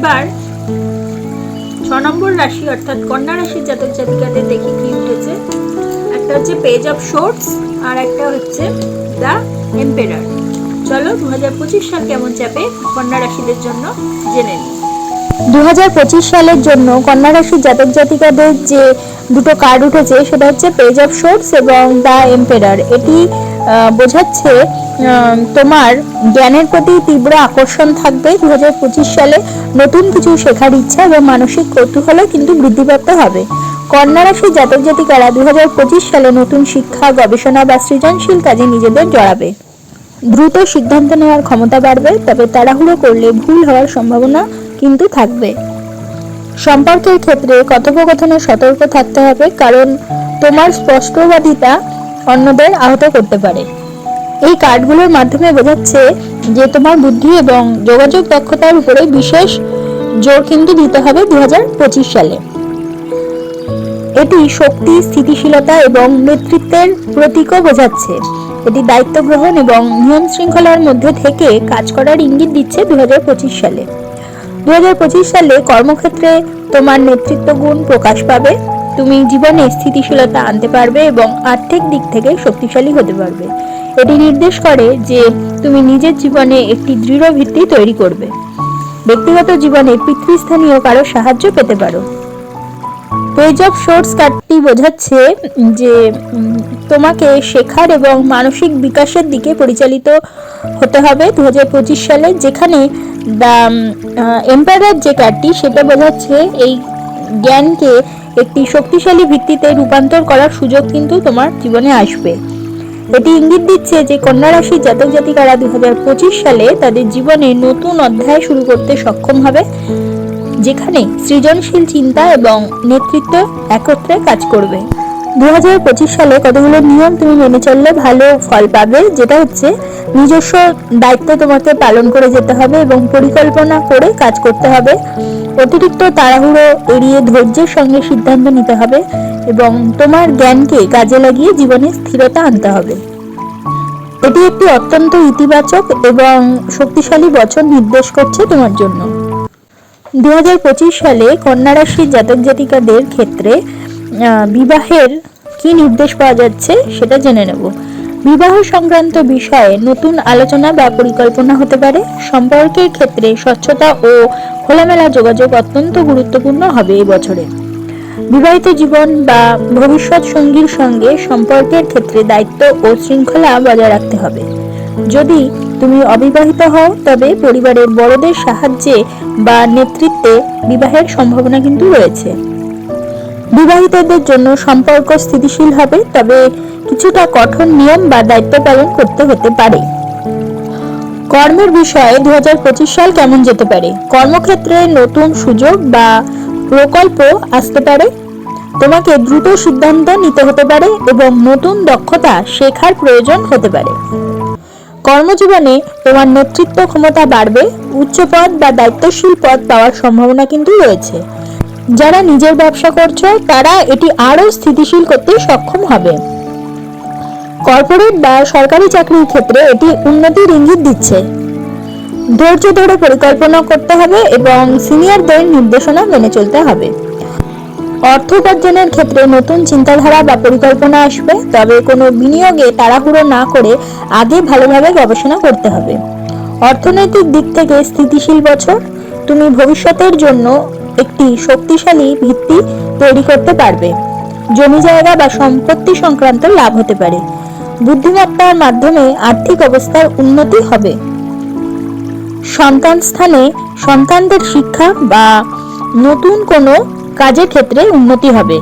এবার ছ নম্বর রাশি, অর্থাৎ কন্যা রাশির জাতক জাতিকাদের দেখি কি উঠেছে? একটা হচ্ছে পেজ অফ শোর্টস আর একটা হচ্ছে দ্য এম্পেরার চলো দু হাজার পঁচিশ সাল কেমন চাপে কন্যা রাশিদের জন্য জেনে নিই। দুহাজার পঁচিশ সালের জন্য কন্যা রাশির জাতক জাতিকাদের যে দুটো কার্ড উঠেছে, সেটা হচ্ছে পেজ অফ শোর্টস এবং দ্য এম্পেরার এটি বোঝাচ্ছে তোমার জ্ঞানের প্রতি তীব্র আকর্ষণ থাকবে। দু সালে নতুন কিছু শেখার ইচ্ছা এবং মানসিক কৌতূহলও কিন্তু বৃদ্ধিপ্রাপ্ত হবে। কন্যা রাশির জাতক জাতিকারা দু সালে নতুন শিক্ষা, গবেষণা বা সৃজনশীল কাজে নিজেদের জড়াবে। দ্রুত সিদ্ধান্ত নেওয়ার ক্ষমতা বাড়বে, তবে তাড়াহুড়ো করলে ভুল হওয়ার সম্ভাবনা কিন্তু থাকবে। সম্পর্কের ক্ষেত্রে কথোপকথনে সতর্ক থাকতে হবে, কারণ তোমার স্পষ্টবাদিতা অন্যদের আহত করতে পারে। এই কার্ডগুলোর মাধ্যমে বোঝাচ্ছে যে তোমার বুদ্ধি এবং যোগাযোগ দক্ষতার উপরে বিশেষ জোর কিন্তু দিতে হবে দু সালে। এটি শক্তি, স্থিতিশীলতা এবং নেতৃত্বের প্রতীকও বোঝাচ্ছে। এটি দায়িত্ব গ্রহণ এবং নিয়ম শৃঙ্খলার মধ্যে থেকে কাজ করার ইঙ্গিত দিচ্ছে দুই হাজার পঁচিশ সালে। দুই হাজার পঁচিশ সালে কর্মক্ষেত্রে তোমার নেতৃত্ব গুণ প্রকাশ পাবে। তুমি জীবনে স্থিতিশীলতা আনতে পারবে এবং আর্থিক দিক থেকে শক্তিশালী হতে পারবে। এটি নির্দেশ করে যে তুমি নিজের জীবনে একটি দৃঢ় ভিত্তি তৈরি করবে। ব্যক্তিগত জীবনে পিতৃস্থানীয় কারও সাহায্য পেতে পারো। পেজ অফ শোর্টস কার্ডটি বোঝাচ্ছে যে তোমাকে শেখার এবং মানসিক বিকাশের দিকে পরিচালিত হতে হবে দু হাজার পঁচিশ সালে, যেখানে দ্য এম্পায়ার যে কার্ডটি, সেটা বোঝাচ্ছে এই জ্ঞানকে একটি শক্তিশালী ভিত্তিতে রূপান্তর করার সুযোগ কিন্তু তোমার জীবনে আসবে। এটি ইঙ্গিত দিচ্ছে যে কন্যা রাশি জাতক জাতিকারা দু হাজার পঁচিশ সালে তাদের জীবনে নতুন অধ্যায় শুরু করতে সক্ষম হবে, যেখানে সৃজনশীল চিন্তা এবং নেতৃত্ব একত্রে কাজ করবে। দুই হাজার পঁচিশ সালে কতগুলো নিয়ম তুমি মেনে চললে ভালো ফল পাবে? যেটা হচ্ছে, নিজস্ব দায়িত্ব তোমাকে পালন করে যেতে হবে এবং পরিকল্পনা করে কাজ করতে হবে। অতিরিক্ত তাড়াহুড়ো এড়িয়ে ধৈর্যের সঙ্গে সিদ্ধান্ত নিতে হবে এবং তোমার জ্ঞানকে কাজে লাগিয়ে জীবনে স্থিরতা আনতে হবে। এটি একটি অত্যন্ত ইতিবাচক এবং শক্তিশালী বছর নির্দেশ করছে তোমার জন্য। দু হাজার পঁচিশ সালে কন্যা রাশির জাতক জাতিকাদের ক্ষেত্রে বিবাহের কি নির্দেশ পাওয়া যাচ্ছে সেটা জেনে নেব। বিবাহ সংক্রান্ত বিষয়ে নতুন আলোচনা বা পরিকল্পনা হতে পারে। সম্পর্কের ক্ষেত্রে স্বচ্ছতা ও খোলামেলা যোগাযোগ অত্যন্ত গুরুত্বপূর্ণ হবে এই বছরে। বিবাহিত জীবন বা ভবিষ্যৎ সঙ্গীর সঙ্গে সম্পর্কের ক্ষেত্রে দায়িত্ব ও শৃঙ্খলা বজায় রাখতে হবে। যদি তুমি অবিবাহিত হও, তবে পরিবারের বড়দের সাহায্যে বা নেতৃত্বে বিবাহের সম্ভাবনা কিন্তু রয়েছে। বিবাহিতদের জন্য সম্পর্ক স্থিতিশীল হবে, তবে কিছুটা কঠোর নিয়ম বা দায়িত্ব পালন করতে হতে পারে। কর্মের বিষয়ে দুহাজার পঁচিশ সাল কেমন যেতে পারে? কর্মক্ষেত্রে নতুন সুযোগ বা প্রকল্প আসতে পারে? তোমাকে দ্রুত সিদ্ধান্ত নিতে হতে পারে এবং নতুন দক্ষতা শেখার প্রয়োজন হতে পারে। কর্মজীবনে তোমার নেতৃত্ব ক্ষমতা বাড়বে উচ্চ পদ বা দায়িত্বশীল পদ পাওয়ার সম্ভাবনা কিন্তু রয়েছে। যারা নিজের ব্যবসা করছ, তারা এটি আরও স্থিতিশীল করতে সক্ষম হবে। কর্পোরেট বা সরকারি চাকরির ক্ষেত্রে এটি উন্নতির ইঙ্গিত দিচ্ছে। ধৈর্য ধরে পরিকল্পনা করতে হবে এবং সিনিয়রদের নির্দেশনা মেনে চলতে হবে। অর্থ উপার্জনের ক্ষেত্রে নতুন চিন্তাধারা বা পরিকল্পনা আসবে, তবে কোনো বিনিয়োগে তাড়াহুড়ো না করে আগে ভালোভাবে গবেষণা করতে হবে। অর্থনৈতিক দিক থেকে স্থিতিশীল বছর, তুমি ভবিষ্যতের জন্য একটি শক্তিশালী ভিত্তি তৈরি করতে পারবে। জমি জায়গা বা সম্পত্তি সংক্রান্ত লাভ হতে পারে। বুদ্ধিমত্তার মাধ্যমে আর্থিক অবস্থার উন্নতি হবে। সন্তান স্থানে সন্তানদের শিক্ষা বা নতুন কোনো কাজের ক্ষেত্রে উন্নতি হবে।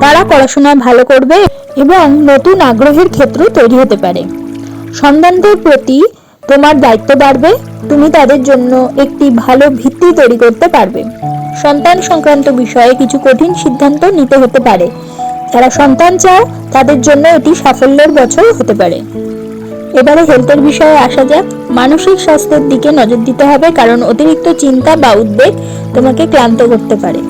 তারা পড়াশোনায় ভালো করবে এবং নতুন আগ্রহের ক্ষেত্র তৈরি হতে পারে। সন্তানদের প্রতি তোমার দায়িত্ব বাড়বে। তুমি তাদের জন্য একটি ভালো ভিত্তি তৈরি করতে পারবে। সন্তান সংক্রান্ত বিষয়ে কিছু কঠিন সিদ্ধান্ত নিতে হতে পারে। যারা সন্তান চাও তাদের জন্য এটি সাফল্যের বছর হতে পারে। এবারে হেলথের বিষয়ে আসা যাক। মানসিক স্বাস্থ্যের দিকে নজর দিতে হবে, কারণ অতিরিক্ত চিন্তা বা উদ্বেগ তোমাকে ক্লান্ত করতে পারে।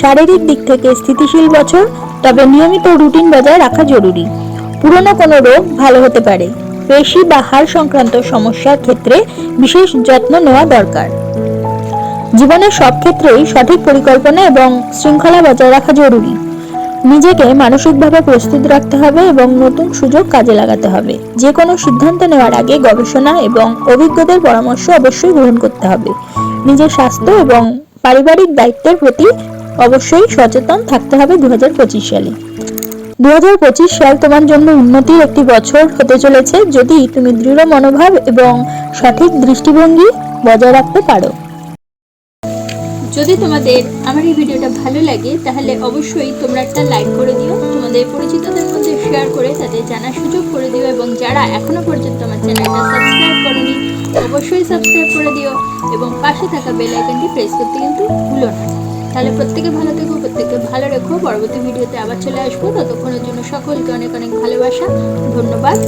শারীরিক দিক থেকে স্থিতিশীল বছর, তবে নিয়মিত রুটিন বজায় রাখা জরুরি। পুরনো কোনো রোগ ভালো হতে পারে। পেশি বা হাড় সংক্রান্ত সমস্যার ক্ষেত্রে বিশেষ যত্ন নেওয়া দরকার। জীবনের সব ক্ষেত্রেই সঠিক পরিকল্পনা এবং শৃঙ্খলা বজায় রাখা জরুরি। নিজেকে মানসিকভাবে প্রস্তুত রাখতে হবে এবং নতুন সুযোগ কাজে লাগাতে হবে। যে কোনো সিদ্ধান্ত নেওয়ার আগে গবেষণা এবং অভিজ্ঞদের পরামর্শ অবশ্যই গ্রহণ করতে হবে। নিজের স্বাস্থ্য এবং পারিবারিক দায়িত্বের প্রতি অবশ্যই সচেতন থাকতে হবে দু হাজার পঁচিশ সালে। দু হাজার পঁচিশ সাল তোমার জন্য উন্নতির একটি বছর হতে চলেছে যদি তুমি দৃঢ় মনোভাব এবং সঠিক দৃষ্টিভঙ্গি বজায় রাখতে পারো। যদি তোমাদের আমার এই ভিডিওটা ভালো লাগে, তাহলে অবশ্যই তোমরা একটা লাইক করে দিও, তোমাদের পরিচিতদের মধ্যে শেয়ার করে তাদের জানার সুযোগ করে দিও, এবং যারা এখনও পর্যন্ত আমার চ্যানেলটা সাবস্ক্রাইব করনি, অবশ্যই সাবস্ক্রাইব করে দিও, এবং পাশে থাকা বেল আইকনটি প্রেস করতে কিন্তু ভুলো না। তাহলে প্রত্যেকে ভালো থেকো প্রত্যেকে ভালো রেখো, পরবর্তী ভিডিওতে আবার চলে আসব। ততক্ষণের জন্য সকলকে অনেক অনেক ভালোবাসা, ধন্যবাদ।